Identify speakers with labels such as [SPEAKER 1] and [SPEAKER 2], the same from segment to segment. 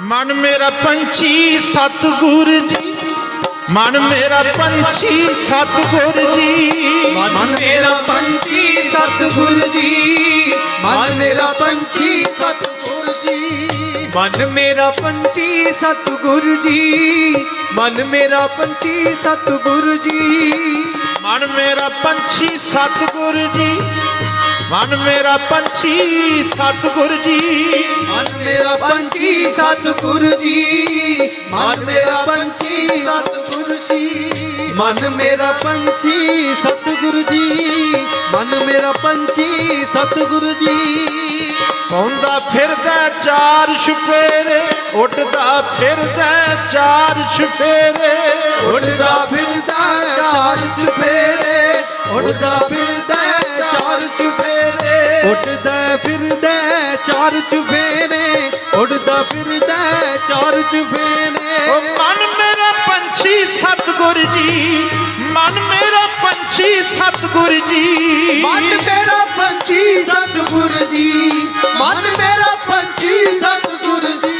[SPEAKER 1] ਮਨ ਮੇਰਾ ਪੰਛੀ ਸਤਿਗੁਰ ਜੀ। ਮਨ ਮੇਰਾ ਪੰਛੀ ਸਤਿਗੁਰ ਜੀ।
[SPEAKER 2] ਮਨ ਮੇਰਾ ਪੰਛੀ ਸਤਿਗੁਰ ਜੀ। ਮਨ ਮੇਰਾ ਪੰਛੀ ਸਤਿਗੁਰ ਜੀ। ਮਨ ਮੇਰਾ ਪੰਛੀ ਸਤਿਗੁਰ ਜੀ। ਮਨ ਮੇਰਾ ਪੰਛੀ ਸਤਿਗੁਰ ਜੀ।
[SPEAKER 1] ਮਨ ਮੇਰਾ ਪੰਛੀ ਸਤਿਗੁਰ ਜੀ। ਮਨ ਮੇਰਾ ਪੰਛੀ ਸਤਿਗੁਰ ਜੀ।
[SPEAKER 2] ਮਨ ਮੇਰਾ ਪੰਛੀ ਸਤਿਗੁਰ ਜੀ। ਮਨ ਮੇਰਾ ਪੰਛੀ ਸਤਿਗੁਰ ਜੀ। ਮਨ ਮੇਰਾ ਪੰਛੀ ਸਤਿਗੁਰ ਜੀ। ਮਨ ਮੇਰਾ ਪੰਛੀ ਸਤਿਗੁਰ ਜੀ।
[SPEAKER 1] ਪਾਉਂਦਾ ਫਿਰਦਾ ਚਾਰ ਛੁਪੇਰੇ ਉੱਡਦਾ ਫਿਰਦਾ ਚਾਰ ਛੁਪੇਰੇ
[SPEAKER 2] ਉੜਦਾ ਫਿਰਦਾ ਚਾਰ ਫਿਰਦਾ ਚਾਰ ਉੜਦਾ ਫਿਰਦਾ ਚਾਰ ਚੁਫੇਰੇ ਉੜਦਾ ਫਿਰਦਾ ਚਾਰ ਚੁਫੇਰੇ
[SPEAKER 1] ਓ ਮਨ ਮੇਰਾ ਪੰਛੀ ਸਤਿਗੁਰ ਜੀ ਮਨ ਮੇਰਾ ਪੰਛੀ ਸਤਿਗੁਰ ਜੀ।
[SPEAKER 2] ਮਨ ਮੇਰਾ ਪੰਛੀ ਸਤਿਗੁਰ ਜੀ ਮਨ ਮੇਰਾ ਪੰਛੀ ਸਤਿਗੁਰ ਜੀ।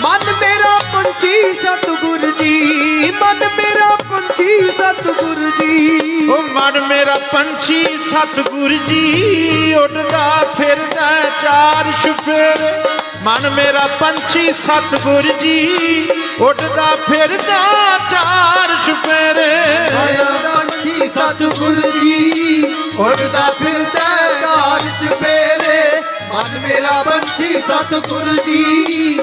[SPEAKER 2] ਮਨ ਮੇਰਾ ਪੰਛੀ ਸਤਿਗੁਰ ਜੀ ਮਨ ਮੇਰਾ ਪੰਛੀ ਸਤਿਗੁਰ ਜੀ।
[SPEAKER 1] ਓ ਮਨ ਮੇਰਾ ਪੰਛੀ, ਸਤਿਗੁਰ ਜੀ, ਉੱਡਦਾ ਫਿਰਦਾ ਚਾਰ ਛੁਪੇਰੇ ਮਨ ਮੇਰਾ ਪੰਛੀ, ਸਤਿਗੁਰ ਜੀ, ਉੱਡਦਾ ਫਿਰਦਾ ਚਾਰ ਛੁਪੇਰੇ
[SPEAKER 2] ਮੇਰਾ ਪੰਛੀ, ਸਤਿਗੁਰ ਜੀ ਉੜਦਾ ਫਿਰਦਾ ਚਾਰ ਚੁਫੇਰੇ ਮਨ ਮੇਰਾ ਪੰਛੀ, ਸਤਿਗੁਰ ਜੀ